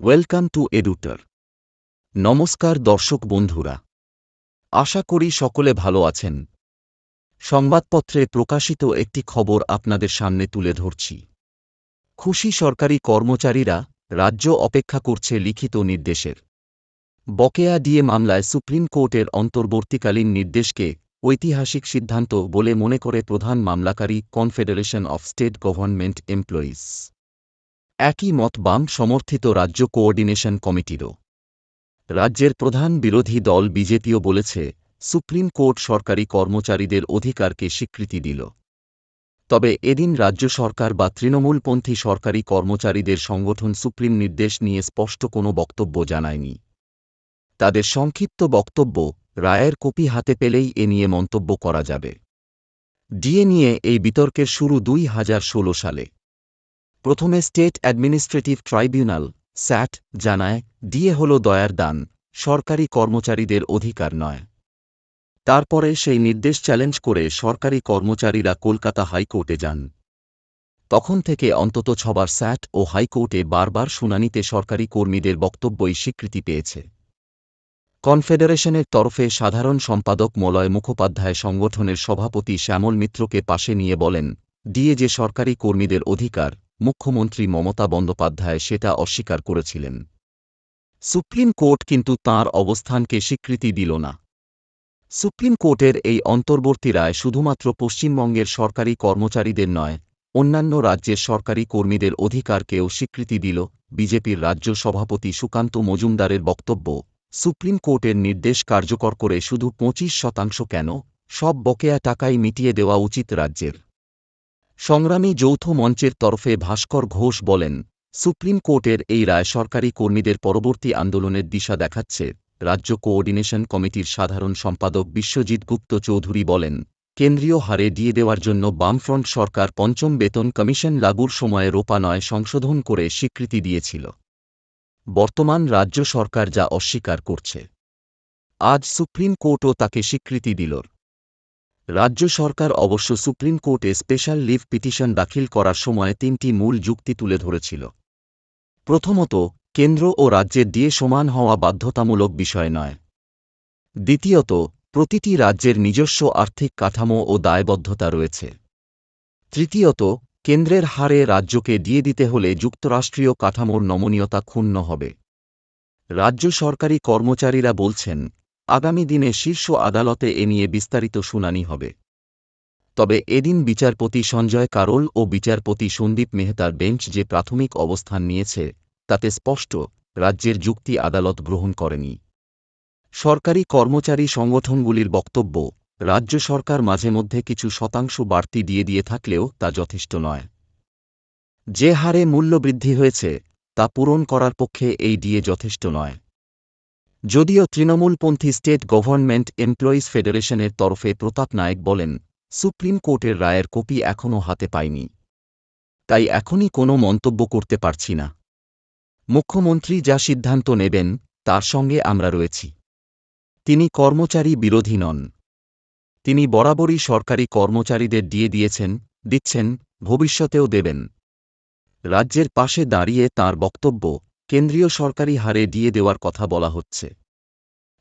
Welcome to এডুটার নমস্কার দর্শক বন্ধুরা। আশা করি সকলে ভালো আছেন। সংবাদপত্রে প্রকাশিত একটি খবর আপনাদের সামনে তুলে ধরছি। খুশি সরকারি কর্মচারীরা রাজ্য অপেক্ষা করছে লিখিত নির্দেশের। বকেয়া ডিএ মামলায় সুপ্রিম কোর্টের অন্তর্বর্তীকালীন নির্দেশকে ঐতিহাসিক সিদ্ধান্ত বলে মনে করে প্রধান মামলাকারী confederation of state government employees. একই মত বাম সমর্থিত রাজ্য কোঅর্ডিনেশন কমিটিরও। রাজ্যের প্রধান বিরোধী দল বিজেপিও বলেছে, সুপ্রিম কোর্ট সরকারি কর্মচারীদের অধিকারকে স্বীকৃতি দিল। তবে এদিন রাজ্য সরকার বা তৃণমূলপন্থী সরকারি কর্মচারীদের সংগঠন সুপ্রিম নির্দেশ নিয়ে স্পষ্ট কোনো বক্তব্য জানায়নি। তাদের সংক্ষিপ্ত বক্তব্য রায়ের কপি হাতে পেলেই এ নিয়ে মন্তব্য করা যাবে। ডিএ নিয়ে এই বিতর্কের শুরু দুই হাজার ষোলো সালে। প্রথমে স্টেট অ্যাডমিনিস্ট্রেটিভ ট্রাইব্যুনাল, স্যাট, জানায়, ডিএ হল দয়ার দান, সরকারি কর্মচারীদের অধিকার নয়। তারপরে সেই নির্দেশ চ্যালেঞ্জ করে সরকারি কর্মচারীরা কলকাতা হাইকোর্টে যান। তখন থেকে অন্তত ছবার স্যাট ও হাইকোর্টে বারবার শুনানিতে সরকারি কর্মীদের বক্তব্যই স্বীকৃতি পেয়েছে। কনফেডারেশনের তরফে সাধারণ সম্পাদক মলয় মুখোপাধ্যায় সংগঠনের সভাপতি শ্যামল মিত্রকে পাশে নিয়ে বলেন, ডিএ যে সরকারি কর্মীদের অধিকার মুখ্যমন্ত্রী মমতা বন্দ্যোপাধ্যায় সেটা অস্বীকার করেছিলেন। সুপ্রিম কোর্ট কিন্তু তাঁর অবস্থানকে স্বীকৃতি দিল না। সুপ্রিম কোর্টের এই অন্তর্বর্তী রায় শুধুমাত্র পশ্চিমবঙ্গের সরকারি কর্মচারীদের নয়, অন্যান্য রাজ্যের সরকারি কর্মীদের অধিকারকেও স্বীকৃতি দিল বিজেপির রাজ্য সভাপতি সুকান্ত মজুমদারের বক্তব্য। সুপ্রিম কোর্টের নির্দেশ কার্যকর করে শুধু পঁচিশ শতাংশ কেন? সব বকেয়া টাকাই মিটিয়ে দেওয়া উচিত রাজ্যের। সংগ্রামী যৌথ মঞ্চের তরফে ভাস্কর ঘোষ বলেন, সুপ্রিম কোর্টের এই রায় সরকারি কর্মীদের পরবর্তী আন্দোলনের দিশা দেখাচ্ছে রাজ্য কোঅর্ডিনেশন কমিটির সাধারণ সম্পাদক বিশ্বজিৎ গুপ্ত চৌধুরী বলেন, কেন্দ্রীয় হারে দিয়ে দেওয়ার জন্য বামফ্রন্ট সরকার পঞ্চম বেতন কমিশন লাগুর সময়ে রোপা নয় সংশোধন করে স্বীকৃতি দিয়েছিল। বর্তমান রাজ্য সরকার যা অস্বীকার করছে। আজ সুপ্রিম কোর্টও তাকে স্বীকৃতি দিল। রাজ্য সরকার অবশ্য সুপ্রিম কোর্টে স্পেশাল লিভ পিটিশন দাখিল করার সময় তিনটি মূল যুক্তি তুলে ধরেছিল। প্রথমত, কেন্দ্র ও রাজ্যের দিয়ে সমান হওয়া বাধ্যতামূলক বিষয় নয়। দ্বিতীয়ত, প্রতিটি রাজ্যের নিজস্ব আর্থিক কাঠামো ও দায়বদ্ধতা রয়েছে। তৃতীয়ত, কেন্দ্রের হারে রাজ্যকে দিয়ে দিতে হলে যুক্তরাষ্ট্রীয় কাঠামোর নমনীয়তা ক্ষুণ্ণ হবে। রাজ্য সরকারি কর্মচারীরা বলছেন আগামী দিনে শীর্ষ আদালতে এ নিয়ে বিস্তারিত শুনানি হবে। তবে এদিন বিচারপতি সঞ্জয় কারোল ও বিচারপতি সন্দীপ মেহতার বেঞ্চ যে প্রাথমিক অবস্থান নিয়েছে, তাতে স্পষ্ট, রাজ্যের যুক্তি আদালত গ্রহণ করেনি। সরকারি কর্মচারী সংগঠনগুলির বক্তব্য, রাজ্য সরকার মাঝে মধ্যে কিছু শতাংশ বাড়তি দিয়ে দিয়ে থাকলেও তা যথেষ্ট নয়। যে হারে মূল্যবৃদ্ধি হয়েছে, তা পূরণ করার পক্ষে এই ডিএ যথেষ্ট নয়। যদিও তৃণমূলপন্থী স্টেট গভর্নমেন্ট এমপ্লয়িজ ফেডারেশনের তরফে প্রতাপ নায়েক বলেন, সুপ্রিম কোর্টের রায়ের কপি এখনও হাতে পায়নি তাই এখনই কোনো মন্তব্য করতে পারছি না। মুখ্যমন্ত্রী যা সিদ্ধান্ত নেবেন, তার সঙ্গে আমরা রয়েছি। তিনি কর্মচারী বিরোধী নন। তিনি বরাবরই সরকারি কর্মচারীদের দিয়ে দিয়েছেন, দিচ্ছেন, ভবিষ্যতেও দেবেন। রাজ্যের পাশে দাঁড়িয়ে তার বক্তব্য কেন্দ্রীয় সরকারি হারে দিয়ে দেওয়ার কথা বলা হচ্ছে।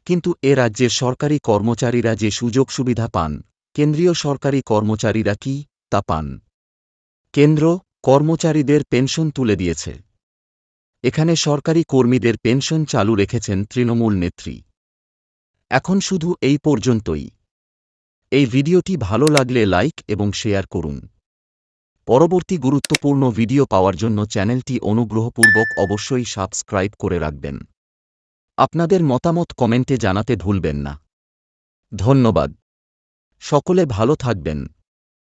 কিন্তু এ রাজ্যের সরকারি কর্মচারীরা যে সুযোগ সুবিধা পান, কেন্দ্রীয় সরকারি কর্মচারীরা কি তা পান? কেন্দ্র কর্মচারীদের পেনশন তুলে দিয়েছে। এখানে সরকারি কর্মীদের পেনশন চালু রেখেছেন তৃণমূল নেত্রী। এখন শুধু এই পর্যন্তই। এই ভিডিওটি ভালো লাগলে লাইক এবং শেয়ার করুন। পরবর্তী গুরুত্বপূর্ণ ভিডিও পাওয়ার জন্য চ্যানেলটি অনুগ্রহপূর্বক অবশ্যই সাবস্ক্রাইব করে রাখবেন। আপনাদের মতামত কমেন্টে জানাতে ভুলবেন না। ধন্যবাদ। সকলে ভালো থাকবেন।